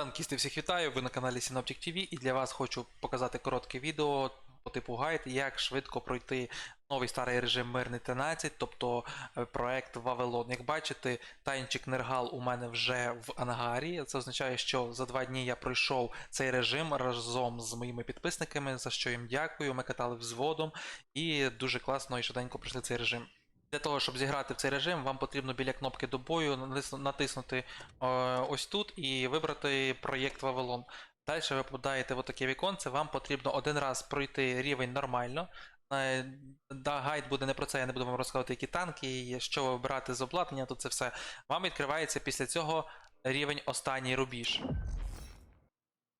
Танкісти всіх вітаю, ви на каналі Synoptic TV і для вас хочу показати коротке відео по типу гайд, як швидко пройти новий старий режим Мирний 13, тобто е, проект Вавилон. Як бачите, танчик Нергал у мене вже в ангарі. Це означає, що за два дні я пройшов цей режим разом з моїми підписниками, за що їм дякую. Ми катали взводом і дуже класно і швиденько пройшли цей режим. Для того, щоб зіграти в цей режим, вам потрібно біля кнопки до бою натиснути е, ось тут і вибрати проєкт Вавилон. Далі ви попадаєте в таке віконце, вам потрібно один раз пройти рівень нормально. Е, Да, гайд буде не про це, я не буду вам розказувати, які танки, і що вибирати з обладнання, тут це все. Вам відкривається після цього рівень останній рубіж.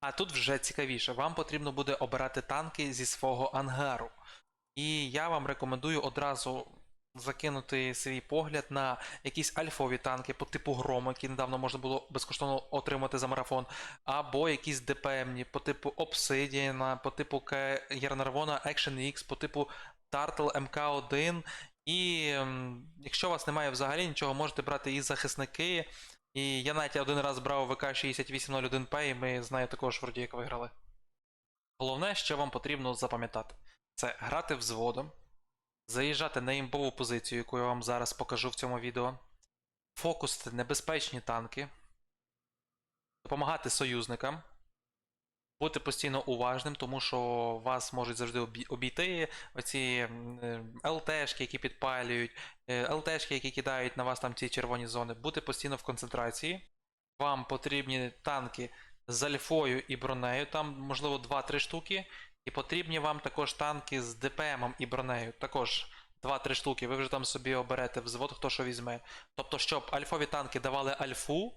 А тут вже цікавіше, вам потрібно буде обирати танки зі свого ангару. І я вам рекомендую одразу закинути свій погляд на якісь альфові танки по типу Грому, які недавно можна було безкоштовно отримати за марафон, або якісь ДПМні по типу Obsidian, по типу Ярнарвона Action X, по типу Turtle MK1. І якщо у вас немає взагалі нічого, можете брати і захисники. І я навіть один раз брав ВК 6801P, і ми з нею також вроді як виграли. Головне, що вам потрібно запам'ятати, це грати взводом, заїжджати на імбову позицію, яку я вам зараз покажу в цьому відео, фокусити небезпечні танки, допомагати союзникам, бути постійно уважним, тому що вас можуть завжди обійти оці е, ЛТшки, які підпалюють, е, ЛТшки, які кидають на вас там ці червоні зони, бути постійно в концентрації. Вам потрібні танки з альфою і бронею, там, можливо, 2-3 штуки. І потрібні вам також танки з ДПМом і бронею. Також 2-3 штуки. Ви вже там собі оберете взвод, хто що візьме. Тобто, щоб альфові танки давали альфу,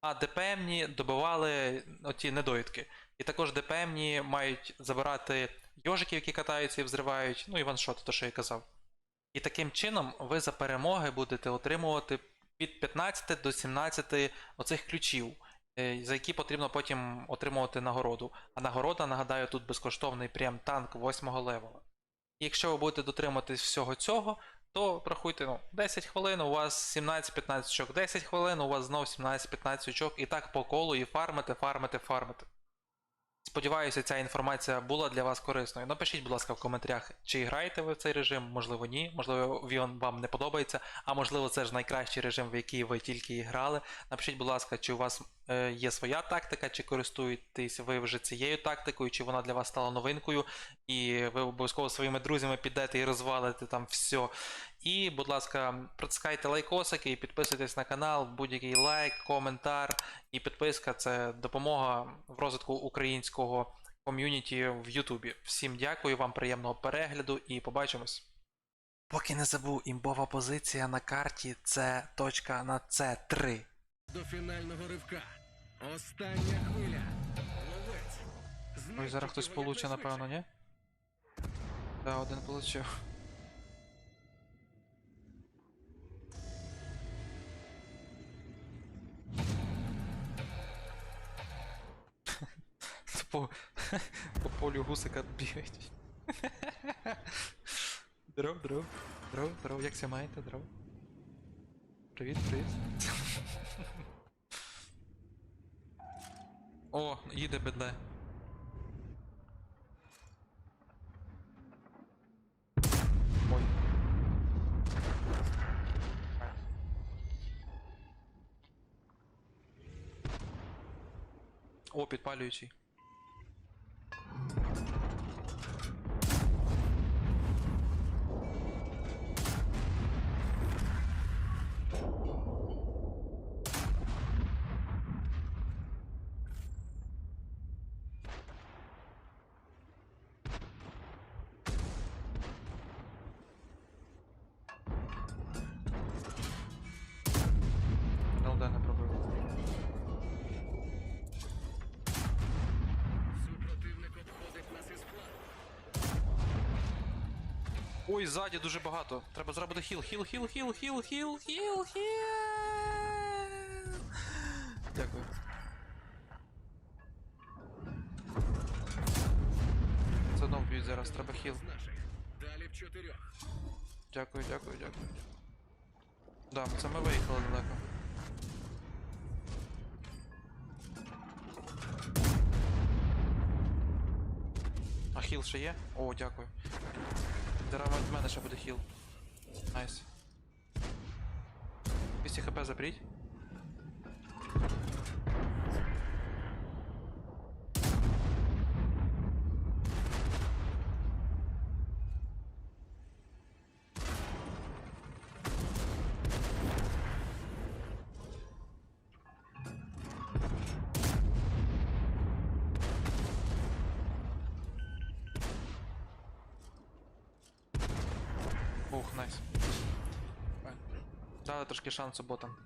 а ДПМні добивали оті недоїдки. І також ДПМні мають забирати йожиків, які катаються і взривають, ну і ваншоти, то що я казав. І таким чином ви за перемоги будете отримувати від 15 до 17 оцих ключів, за які потрібно потім отримувати нагороду. А нагорода, нагадаю, тут безкоштовний прям танк 8 левела. І якщо ви будете дотримуватись всього цього, то рахуйте, ну, 10 хвилин, у вас 17-15 очок, 10 хвилин, у вас знов 17-15 очок, і так по колу, і фармите, фармите, фармите. Сподіваюся, ця інформація була для вас корисною. Напишіть, будь ласка, в коментарях, чи граєте ви в цей режим, можливо, ні, можливо, він вам не подобається, а можливо, це ж найкращий режим, в який ви тільки і грали. Напишіть, будь ласка, чи у вас е, є своя тактика, чи користуєтесь ви вже цією тактикою, чи вона для вас стала новинкою, і ви обов'язково своїми друзями підете і розвалите там все. І, будь ласка, протискайте лайкосики і підписуйтесь на канал, будь-який лайк, коментар і підписка це допомога в розвитку українського ком'юніті в Ютубі. Всім дякую, вам приємного перегляду і побачимось. Поки не забув, імбова позиція на карті це точка на С3. до фінального ривка. Остання хвиля. Ловець. Ой, зараз хтось получить, напевно, ні? Да, один получив. По, по полю гусика бігають. Дров, дров, дров, дров, як ся маєте, дров? Привіт, привіт. О, їде бедле. О, підпалюючий. Ой, ззаді дуже багато. Треба зробити хіл, хіл, хіл, хіл, хіл, хіл, хіл, хіл. Дякую. Це одно б'ють зараз, треба хіл. Далі в чотирьох. Дякую, дякую, дякую. Да, це ми виїхали далеко. А хіл ще є? О, дякую. Зараз в мене ще буде хіл. Найс. 200 хп заберіть. Ух, найс. Дали трошки шансу ботам.